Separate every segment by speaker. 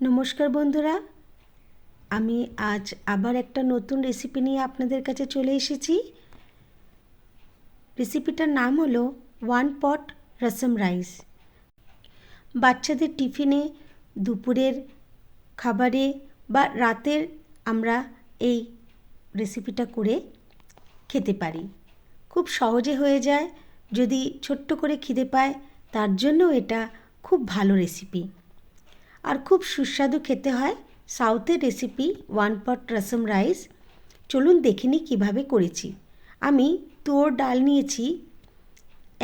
Speaker 1: নমস্কার বন্ধুরা। আমি আজ আবার একটা নতুন রেসিপি নিয়ে আপনাদের কাছে চলে এসেছি। রেসিপিটার নাম হলো ওয়ান পট রসম রাইস বাচ্চাদের টিফিনে, দুপুরের খাবারে বা রাতের আমরা এই রেসিপিটা করে খেতে পারি। খুব সহজে হয়ে যায়। যদি ছোট্ট করে খিদে পায়, তার জন্য এটা খুব ভালো রেসিপি আর খুব সুস্বাদু খেতে হয় সাউথের recipe one pot rasam rice. চলুন দেখে নিই কীভাবে করেছি। আমি তোর ডাল নিয়েছি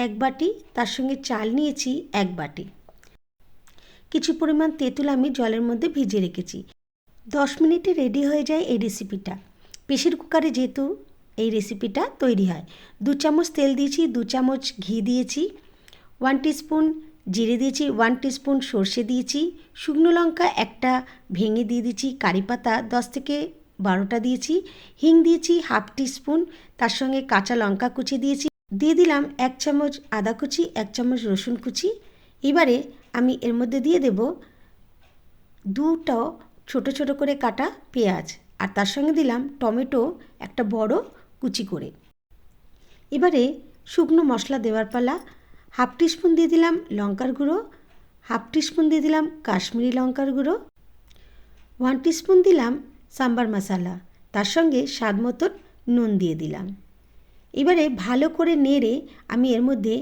Speaker 1: এক বাটি, তার সঙ্গে চাল নিয়েছি এক বাটি। কিছু পরিমাণ তেঁতুল আমি জলের মধ্যে ভিজিয়ে রেখেছি। দশ মিনিটে রেডি হয়ে যায় এই রেসিপিটা প্রেশার কুকারে যেহেতু এই রেসিপিটা তৈরি হয়, দু চামচ তেল দিয়েছি, দু চামচ ঘি দিয়েছি ওয়ান টিস্পুন জিরে দিয়েছি ওয়ান টিস্পুন সর্ষে দিয়েছি, শুকনো লঙ্কা একটা ভেঙে দিয়ে দিয়েছি, কারি পাতা দশ থেকে বারোটা দিয়েছি, হিং দিয়েছি হাফ টিস্পুন তার সঙ্গে কাঁচা লঙ্কা কুচি দিয়েছি, দিয়ে দিলাম এক চামচ আদা কুচি, এক চামচ রসুন কুচি। এবারে আমি এর মধ্যে দিয়ে দেব দুটো ছোট ছোট করে কাটা পেঁয়াজ, আর তার সঙ্গে দিলাম টমেটো একটা বড় কুচি করে। এবারে শুকনো মশলা দেওয়ার পালা হাফ টিস্পুন দিয়ে দিলাম লঙ্কার গুঁড়ো, হাফ টিস্পুন দিয়ে দিলাম কাশ্মীরি লঙ্কার গুঁড়ো, ওয়ান টিস্পুন দিলাম সাম্বার মশালা, তার সঙ্গে স্বাদ মতন নুন দিয়ে দিলাম। এবারে ভালো করে নেড়ে আমি এর মধ্যে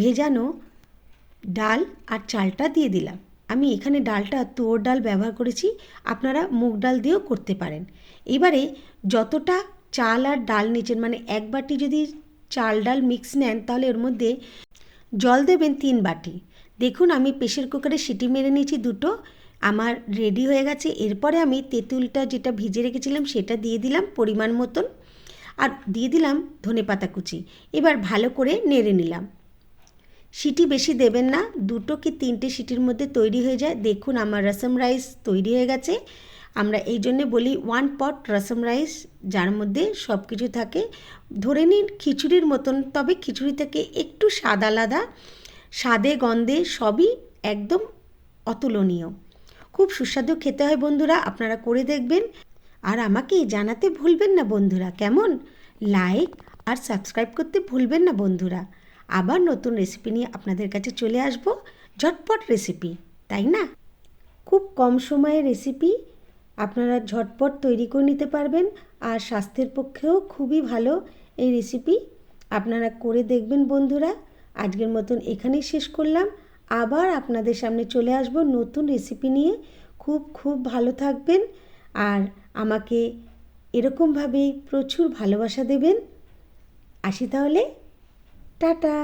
Speaker 1: ভেজানো ডাল আর চালটা দিয়ে দিলাম। আমি এখানে ডালটা তোর ডাল ব্যবহার করেছি, আপনারা মুগ ডাল দিয়েও করতে পারেন। এবারে যতটা চাল আর ডাল নিচেন মানে এক বাটি যদি চাল ডাল মিক্স নেন, তাহলে এর মধ্যে জল দেবেন তিন বাটি। দেখুন, আমি প্রেশার কুকারে সিটি মেরে নিয়েছি দুটো। আমার রেডি হয়ে গেছে। এরপরে আমি তেঁতুলটা যেটা ভিজে রেখেছিলাম, সেটা দিয়ে দিলাম পরিমাণ মতন। আর দিয়ে দিলাম ধনে পাতা কুচি। এবার ভালো করে নেড়ে নিলাম। সিটি বেশি দেবেন না। দুটো কি তিনটে সিটির মধ্যে তৈরি হয়ে যায়। দেখুন, আমার রসম রাইস তৈরি হয়ে গেছে। আমরা এই জন্যে বলি ওয়ান পট রসম রাইস যার মধ্যে সব কিছু থাকে। ধরে নিন খিচুড়ির মতন, তবে খিচুড়ি থেকে একটু স্বাদ আলাদা। স্বাদে, গন্ধে সবই একদম অতুলনীয়। খুব সুস্বাদু খেতে হয় বন্ধুরা, আপনারা করে দেখবেন। আর আমাকে জানাতে ভুলবেন না বন্ধুরা, কেমন? লাইক আর সাবস্ক্রাইব করতে ভুলবেন না বন্ধুরা। আবার নতুন রেসিপি নিয়ে আপনাদের কাছে চলে আসব, ঝটপট রেসিপি তাই না? খুব কম সময়ের রেসিপি আপনারা ঝটপট তৈরি করে নিতে পারবেন আর স্বাস্থ্যের পক্ষেও খুবই ভালো এই রেসিপি আপনারা করে দেখবেন বন্ধুরা। আজকের মতন এখানেই শেষ করলাম। আবার আপনাদের সামনে চলে আসব নতুন রেসিপি নিয়ে। খুব খুব ভালো থাকবেন আর আমাকে এরকমভাবেই প্রচুর ভালোবাসা দেবেন। আসি তাহলে। টাটা।